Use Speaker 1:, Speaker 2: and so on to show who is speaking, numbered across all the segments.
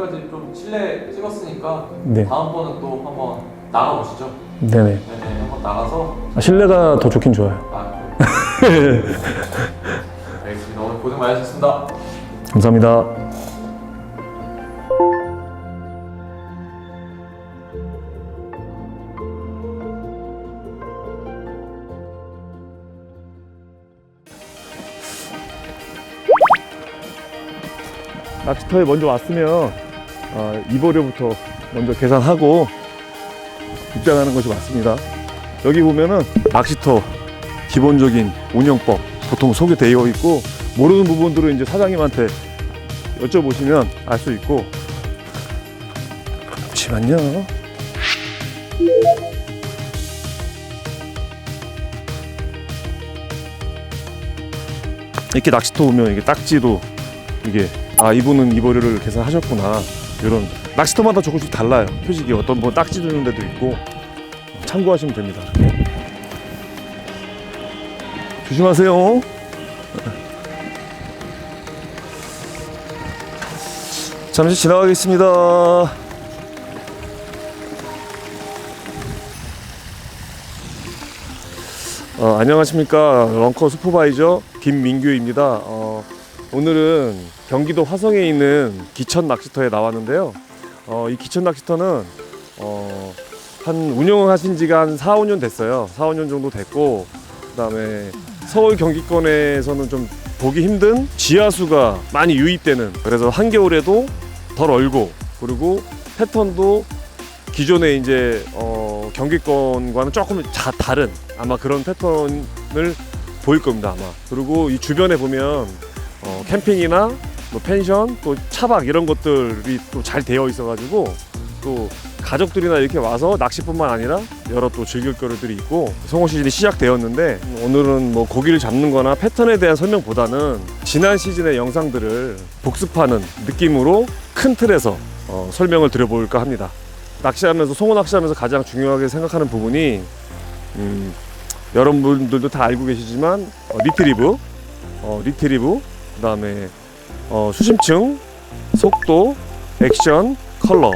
Speaker 1: 여기까지 좀 실내 찍었으니까
Speaker 2: 네.
Speaker 1: 다음번은 또 한번 나가보시죠.
Speaker 2: 네네.
Speaker 1: 네네, 한번 나가서
Speaker 2: 아, 실내가 더 좋긴 좋아요.
Speaker 1: 아, 네. 알겠습니다. 오늘 고생 많으셨습니다.
Speaker 2: 감사합니다. 낚시터에 먼저 왔으면 어, 입어료부터 먼저 계산하고 입장하는 것이 맞습니다. 여기 보면은 낚시터 기본적인 운영법 보통 소개되어 있고 모르는 부분들은 이제 사장님한테 여쭤보시면 알 수 있고. 잠시만요. 이렇게 낚시터 오면 이게 딱지도 이게 아 이분은 이거를 계산하셨구나 이런 낚시터마다 조금씩 달라요 표식이 어떤 분 딱지 주는 데도 있고 참고하시면 됩니다. 조심하세요 잠시 지나가겠습니다. 어, 안녕하십니까 런커 슈퍼바이저 김민규입니다. 어, 오늘은 경기도 화성에 있는 기천 낚시터에 나왔는데요. 어, 이 기천 낚시터는 어, 한 운영하신 지가 한 4, 5년 됐어요. 4, 5년 정도 됐고 그다음에 서울 경기권에서는 좀 보기 힘든 지하수가 많이 유입되는 그래서 한겨울에도 덜 얼고 그리고 패턴도 기존에 이제 어, 경기권과는 조금 자, 다른 아마 그런 패턴을 보일 겁니다 아마 그리고 이 주변에 보면 어, 캠핑이나 뭐 펜션 또 차박 이런 것들이 또 잘 되어 있어 가지고 또 가족들이나 이렇게 와서 낚시뿐만 아니라 여러 또 즐길 거리들이 있고 성호 시즌이 시작되었는데 오늘은 뭐 고기를 잡는 거나 패턴에 대한 설명보다는 지난 시즌의 영상들을 복습하는 느낌으로 큰 틀에서 어, 설명을 드려볼까 합니다. 낚시하면서 송어 낚시하면서 가장 중요하게 생각하는 부분이 음, 여러분들도 다 알고 계시지만 어, 리트리브 어, 리트리브 그 다음에 어, 수심층 속도 액션 컬러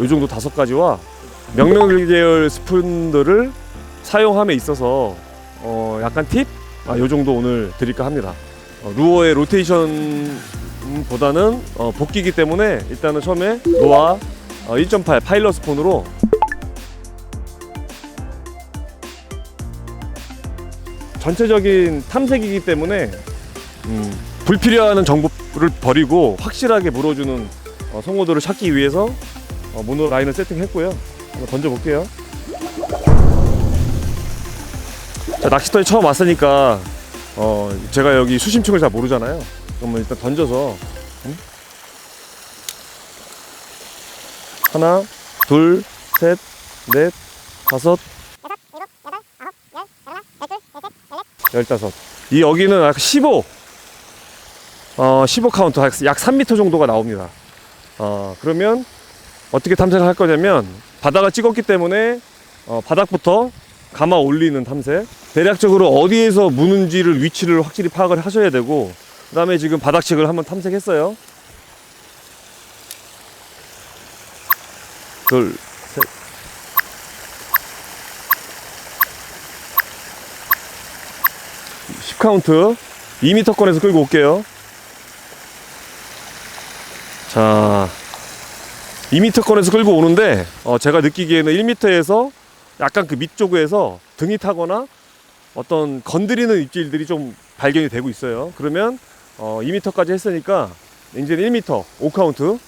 Speaker 2: 요 정도 다섯 가지와 명령 계열 스푼들을 사용함에 있어서 어 약간 팁? 아, 요 정도 오늘 드릴까 합니다. 어, 루어의 로테이션보다는 어, 복귀기 때문에 일단은 처음에 노아 어, 1.8 파일럿 스폰으로 전체적인 탐색이기 때문에 음, 불필요한 정보를 버리고 확실하게 물어주는 어, 성우들을 찾기 위해서 어, 모노 라인을 세팅했고요. 한번 던져볼게요. 자, 낚시터에 처음 왔으니까 어, 제가 여기 수심층을 잘 모르잖아요. 그러면 일단 던져서 음? 하나, 둘, 셋, 넷, 다섯, 열다섯. 이 여기는 약 15, 어, 15 카운트 약 3m 정도가 나옵니다. 어, 그러면 어떻게 탐색을 할 거냐면 바닥을 찍었기 때문에 어, 바닥부터 감아 올리는 탐색 대략적으로 어디에서 무는지를 위치를 확실히 파악을 하셔야 되고 그 다음에 지금 바닥측을 한번 탐색했어요 둘, 셋. (10 카운트) 2m권에서 끌고 올게요 자 2m권에서 끌고 오는데 어, 제가 느끼기에는 1m에서 약간 그 밑쪽에서 등이 타거나 어떤 건드리는 입질들이 좀 발견이 되고 있어요. 그러면 어, 2m까지 했으니까 이제는 1m 5카운트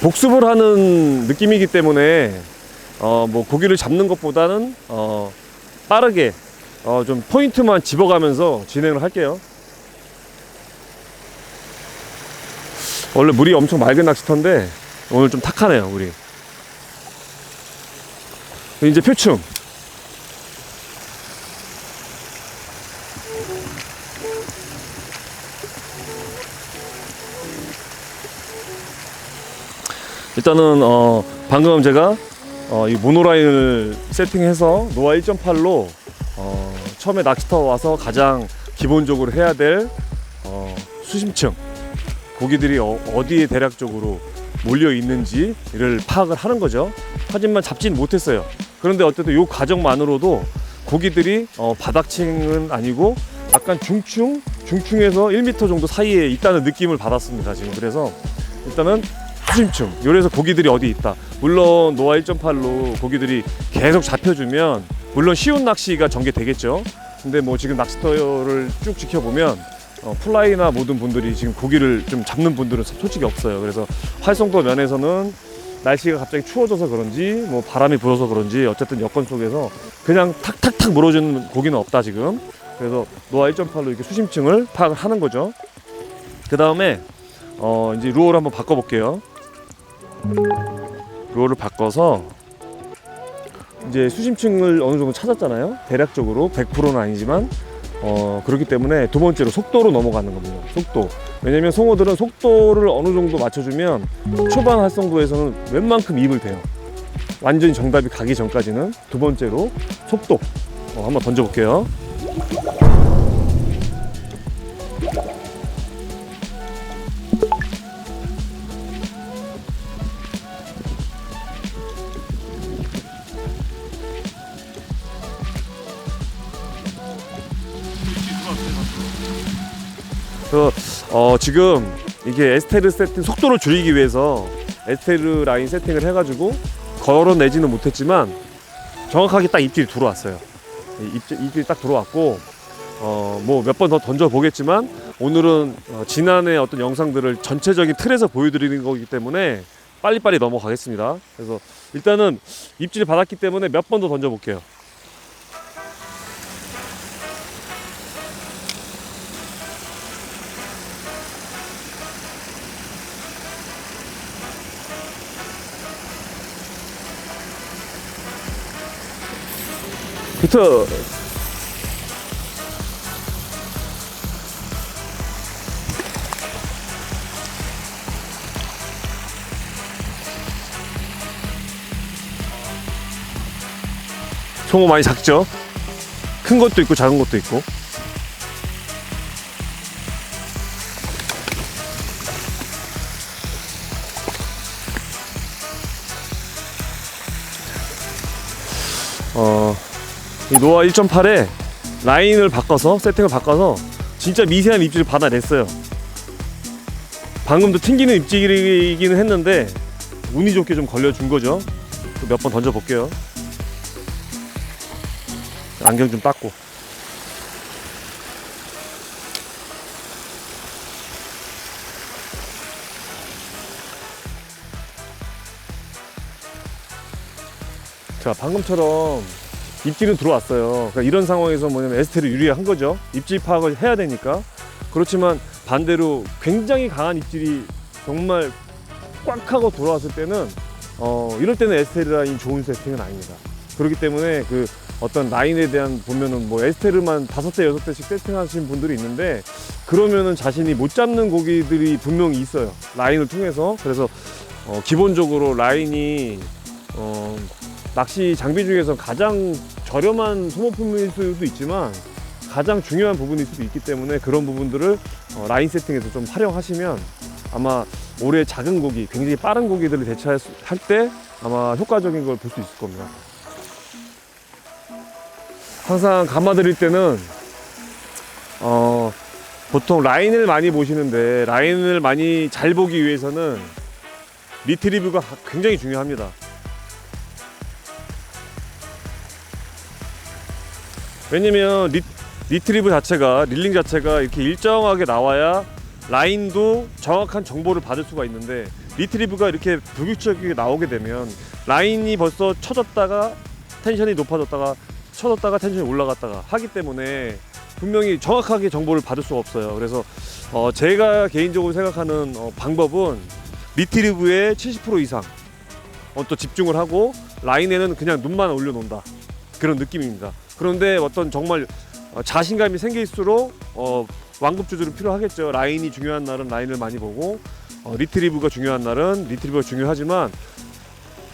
Speaker 2: 복습을 하는 느낌이기 때문에 어, 뭐 고기를 잡는 것보다는 어, 빠르게 어, 좀 포인트만 집어가면서 진행을 할게요. 원래 물이 엄청 맑은 낚시터인데 오늘 좀 탁하네요, 물이. 이제 표층. 일단은 어, 방금 제가 어, 이 모노라인을 세팅해서 노아 1.8로 어, 처음에 낚시터 와서 가장 기본적으로 해야 될 어, 수심층 고기들이 어, 어디에 대략적으로 몰려 있는지를 파악을 하는 거죠. 하지만 잡지는 못했어요. 그런데 어쨌든 이 과정만으로도 고기들이 어, 바닥층은 아니고 약간 중층, 중층에서 1m 정도 사이에 있다는 느낌을 받았습니다. 지금 그래서 일단은 수심층, 요래서 고기들이 어디 있다. 물론 노아 1.8로 고기들이 계속 잡혀주면 물론 쉬운 낚시가 전개되겠죠. 근데 뭐 지금 낚시터를 쭉 지켜보면 어, 플라이나 모든 분들이 지금 고기를 좀 잡는 분들은 솔직히 없어요. 그래서 활성도 면에서는 날씨가 갑자기 추워져서 그런지 뭐 바람이 불어서 그런지 어쨌든 여건 속에서 그냥 탁탁탁 물어주는 고기는 없다 지금. 그래서 노아 1.8로 이렇게 수심층을 파악을 하는 거죠. 그 다음에 어 이제 루어를 한번 바꿔볼게요. 루어를 바꿔서 이제 수심층을 어느 정도 찾았잖아요. 대략적으로 100%는 아니지만 어 그렇기 때문에 두 번째로 속도로 넘어가는 겁니다. 속도. 왜냐면 송어들은 속도를 어느 정도 맞춰주면 초반 활성도에서는 웬만큼 입을 돼요. 완전히 정답이 가기 전까지는 두 번째로 속도. 어, 한번 던져볼게요. 그래서 어, 지금 이게 에스테르 세팅 속도를 줄이기 위해서 에스테르 라인 세팅을 해가지고 걸어내지는 못했지만 정확하게 딱 입질이 들어왔어요. 입질이 딱 들어왔고 어, 뭐 몇 번 더 던져 보겠지만 오늘은 어, 지난해 어떤 영상들을 전체적인 틀에서 보여드리는 거기 때문에 빨리빨리 넘어가겠습니다. 그래서 일단은 입질 받았기 때문에 몇 번 더 던져 볼게요. 히트 송어 많이 작죠? 큰 것도 있고 작은 것도 있고 노아 1.8에 라인을 바꿔서 세팅을 바꿔서 진짜 미세한 입질을 받아냈어요. 방금도 튕기는 입질이기는 했는데 운이 좋게 좀 걸려준 거죠. 몇 번 던져 볼게요. 안경 좀 닦고. 자, 방금처럼 입질은 들어왔어요. 그러니까 이런 상황에서 뭐냐면 에스테를 유리한 거죠. 입질 파악을 해야 되니까. 그렇지만 반대로 굉장히 강한 입질이 정말 꽉 하고 돌아왔을 때는 어, 이럴 때는 에스테르 라인 좋은 세팅은 아닙니다. 그렇기 때문에 그 어떤 라인에 대한 보면은 뭐 에스테르만 다섯 대 여섯 대씩 세팅하신 분들이 있는데 그러면은 자신이 못 잡는 고기들이 분명히 있어요. 라인을 통해서 그래서 어, 기본적으로 라인이 어, 낚시 장비 중에서 가장 저렴한 소모품일 수도 있지만 가장 중요한 부분일 수도 있기 때문에 그런 부분들을 어, 라인 세팅에서 좀 활용하시면 아마 올해 작은 고기, 굉장히 빠른 고기들을 대처할 때 아마 효과적인 걸 볼 수 있을 겁니다. 항상 감아드릴 때는 어, 보통 라인을 많이 보시는데 라인을 많이 잘 보기 위해서는 리트리브가 굉장히 중요합니다. 왜냐면 리, 리트리브 자체가 릴링 자체가 이렇게 일정하게 나와야 라인도 정확한 정보를 받을 수가 있는데 리트리브가 이렇게 불규칙하게 나오게 되면 라인이 벌써 쳐졌다가 텐션이 높아졌다가 쳐졌다가 텐션이 올라갔다가 하기 때문에 분명히 정확하게 정보를 받을 수가 없어요. 그래서 어, 제가 개인적으로 생각하는 어, 방법은 리트리브의 70% 이상 어, 또 집중을 하고 라인에는 그냥 눈만 올려놓는다 그런 느낌입니다. 그런데 어떤 정말 어, 자신감이 생길수록 어, 완급 조절은 필요하겠죠. 라인이 중요한 날은 라인을 많이 보고 어, 리트리브가 중요한 날은 리트리브가 중요하지만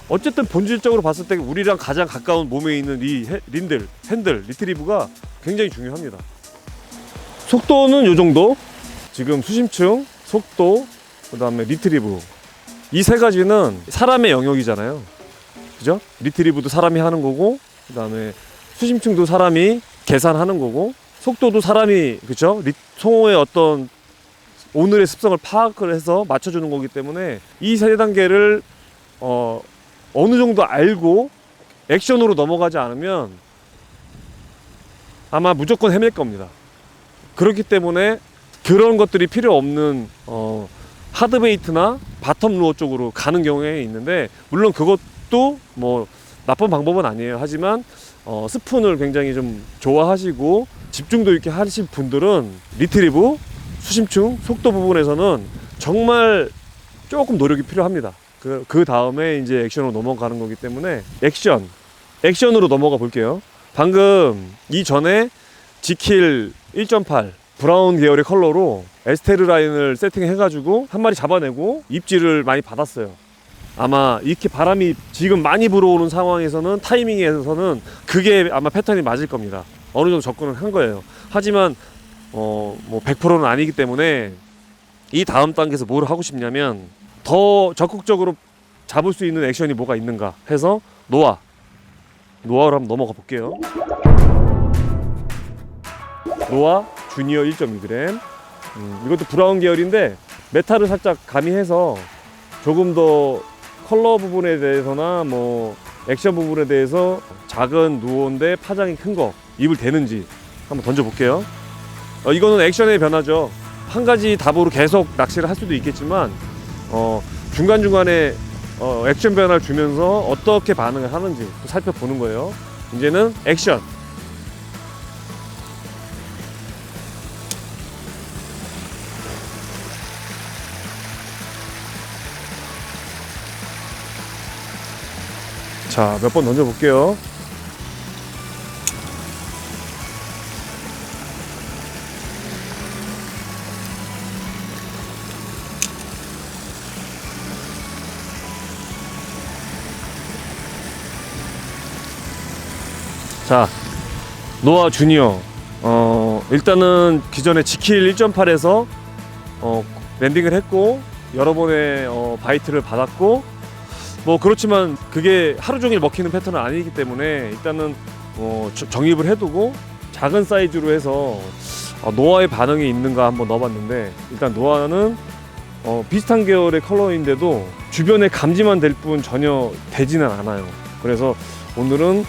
Speaker 2: 어쨌든 본질적으로 봤을 때 우리랑 가장 가까운 몸에 있는 이 헤- 린들, 핸들, 리트리브가 굉장히 중요합니다. 속도는 요 정도. 지금 수심층, 속도, 그다음에 리트리브 이 세 가지는 사람의 영역이잖아요. 그죠? 리트리브도 사람이 하는 거고, 그다음에 수심층도 사람이 계산하는 거고, 속도도 사람이 그죠? 리, 송어의 어떤 오늘의 습성을 파악을 해서 맞춰주는 거기 때문에 이세 단계를 어, 어느 정도 알고 액션으로 넘어가지 않으면 아마 무조건 헤맬 겁니다. 그렇기 때문에 그런 것들이 필요 없는 어, 하드베이트나 바텀 루어 쪽으로 가는 경우에 있는데 물론 그것도 뭐 나쁜 방법은 아니에요. 하지만 어, 스푼을 굉장히 좀 좋아하시고 집중도 있게 하실 분들은 리트리브 수심층 속도 부분에서는 정말 조금 노력이 필요합니다. 그, 그 다음에 이제 액션으로 넘어가는 거기 때문에 액션, 액션으로 넘어가 볼게요. 방금 이전에 지킬 1.8 브라운 계열의 컬러로 에스테르 라인을 세팅해가지고 한 마리 잡아내고 입질을 많이 받았어요. 아마 이렇게 바람이 지금 많이 불어오는 상황에서는 타이밍에서는 그게 아마 패턴이 맞을 겁니다. 어느 정도 접근을 한 거예요. 하지만 어, 뭐 100%는 아니기 때문에 이 다음 단계에서 뭘 하고 싶냐면 더 적극적으로 잡을 수 있는 액션이 뭐가 있는가 해서 노아 노아로 한번 넘어가 볼게요. 노아 주니어 1.2g 음, 이것도 브라운 계열인데 메탈을 살짝 가미해서 조금 더 컬러 부분에 대해서나 뭐 액션 부분에 대해서 작은 누어인데 파장이 큰 거 입을 대는지 한번 던져 볼게요. 어, 이거는 액션의 변화죠. 한 가지 답으로 계속 낚시를 할 수도 있겠지만 어, 중간 중간에 어, 액션 변화를 주면서 어떻게 반응을 하는지 또 살펴보는 거예요. 이제는 액션. 자, 몇 번 던져볼게요. 자, 노아 주니어. 어, 일단은 기존에 지킬 1.8에서 어, 랜딩을 했고 여러 번의 어, 바이트를 받았고 뭐 그렇지만 그게 하루 종일 먹히는 패턴은 아니기 때문에 일단은 어, 저- 정립을 해두고 작은 사이즈로 해서 어, 노아의 반응이 있는가 한번 넣어봤는데 일단 노아는 어, 비슷한 계열의 컬러인데도 주변에 감지만 될 뿐 전혀 되지는 않아요. 그래서 오늘은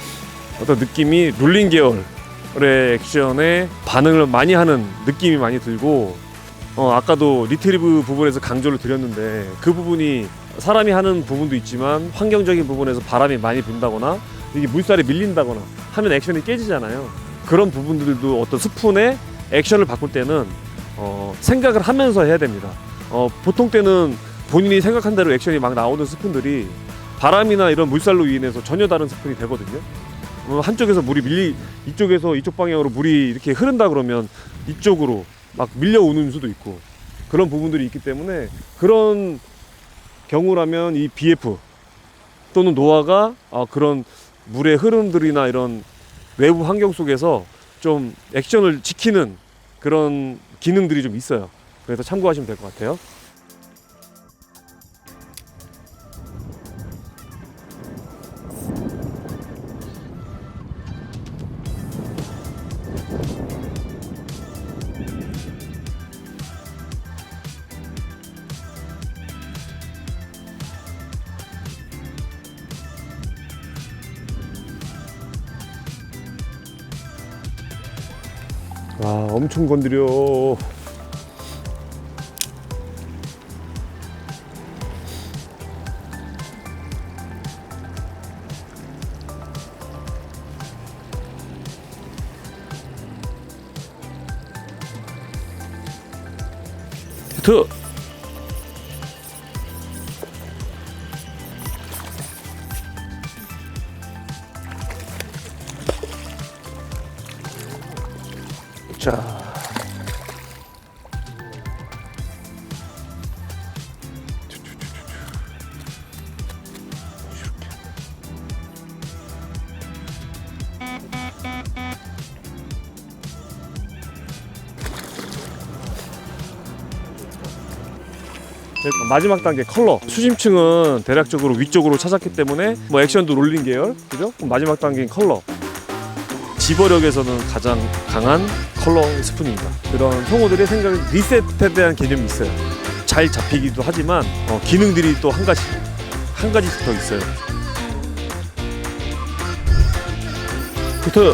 Speaker 2: 어떤 느낌이 룰링 계열의 액션에 반응을 많이 하는 느낌이 많이 들고 어, 아까도 리트리브 부분에서 강조를 드렸는데 그 부분이 사람이 하는 부분도 있지만 환경적인 부분에서 바람이 많이 분다거나 이게 물살이 밀린다거나 하면 액션이 깨지잖아요. 그런 부분들도 어떤 스푼의 액션을 바꿀 때는 어, 생각을 하면서 해야 됩니다. 어, 보통 때는 본인이 생각한 대로 액션이 막 나오는 스푼들이 바람이나 이런 물살로 인해서 전혀 다른 스푼이 되거든요. 어, 한쪽에서 물이 밀리 이쪽에서 이쪽 방향으로 물이 이렇게 흐른다 그러면 이쪽으로 막 밀려오는 수도 있고 그런 부분들이 있기 때문에 그런 경우라면 이 BF 또는 노아가 아, 그런 물의 흐름들이나 이런 외부 환경 속에서 좀 액션을 지키는 그런 기능들이 좀 있어요. 그래서 참고하시면 될 것 같아요. 와 엄청 건드려. 히트. 자. 마지막 단계 컬러 수심층은 대략적으로 위쪽으로 찾았기 때문에 뭐 액션도 롤링 계열 그죠? 마지막 단계인 컬러 집어력에서는 가장 강한 컬러 스푼입니다. 그런 성우들의 생각 리셋에 대한 개념이 있어요. 잘 잡히기도 하지만 어, 기능들이 또 한 가지 한 가지씩 더 있어요. 부터